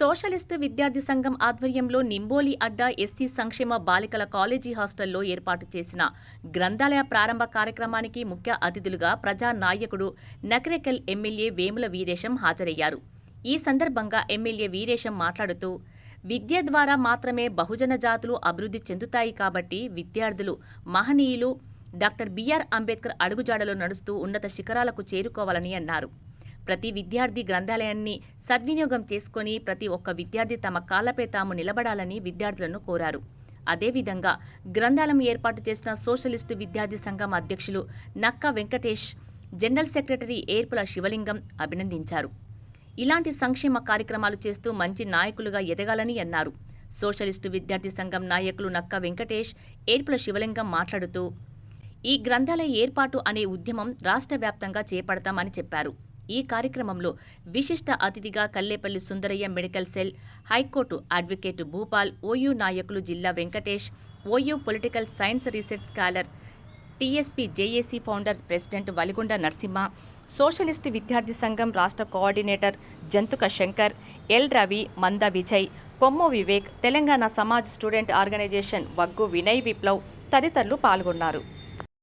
Socialist విద్యార్థి సంఘం ఆధ్వర్యంలో నింబోలి అడ్డా ఎస్సీ సంక్షేమ బాలికల కాలేజీ హాస్టల్లో ఏర్పాటు చేసిన గ్రంథాలయ ప్రారంభ కార్యక్రమానికి ముఖ్య అతిథులుగా ప్రజా నాయకుడు నకరేకల్ ఎమ్మెల్యే వేముల వీరేశం హాజరయ్యారు. ఈ సందర్భంగా ఎమ్మెల్యే వీరేశం మాట్లాడుతూ విద్య ద్వారా మాత్రమే బహుజన జాతులు అభివృద్ధి చెందుతాయి కాబట్టి విద్యార్థులు మహనీయులు డాక్టర్ బిఆర్ అంబేద్కర్ అడుగుజాడలో నడుస్తూ ఉన్నత శిఖరాలకు చేరుకోవాలని అన్నారు. ప్రతి విద్యార్థి గ్రంథాలయాన్ని సద్వినియోగం చేసుకొని ప్రతి ఒక్క విద్యార్థి తమ కాళ్ళపై తాము నిలబడాలని విద్యార్థులను కోరారు. అదేవిధంగా గ్రంథాలయం ఏర్పాటు చేసిన సోషలిస్టు విద్యార్థి సంఘం అధ్యక్షులు నక్క వెంకటేష్ జనరల్ సెక్రటరీ ఏర్పుల శివలింగం అభినందించారు. ఇలాంటి సంక్షేమ కార్యక్రమాలు చేస్తూ మంచి నాయకులుగా ఎదగాలని అన్నారు. సోషలిస్టు విద్యార్థి సంఘం నాయకులు నక్క వెంకటేష్ ఏర్పుల శివలింగం మాట్లాడుతూ ఈ గ్రంథాలయ ఏర్పాటు అనే ఉద్యమం రాష్ట్ర వ్యాప్తంగా చేపడతామని చెప్పారు. ఈ కార్యక్రమంలో విశిష్ట అతిథిగా Kallepalli Sundaraiah medical cell high court advocate Bhupal OU నాయకులు జిల్లా Venkatesh OU political science research scholar TSP JAC founder president Valigonda Narasimha socialist విద్యార్థి సంఘం రాష్ట్ర coordinator Jantuka Shankar L Ravi Manda Vijay Kommu Vivek Telangana Samaj student organisation Vaggu Vinay Viplav తదితరులు పాల్గొన్నారు.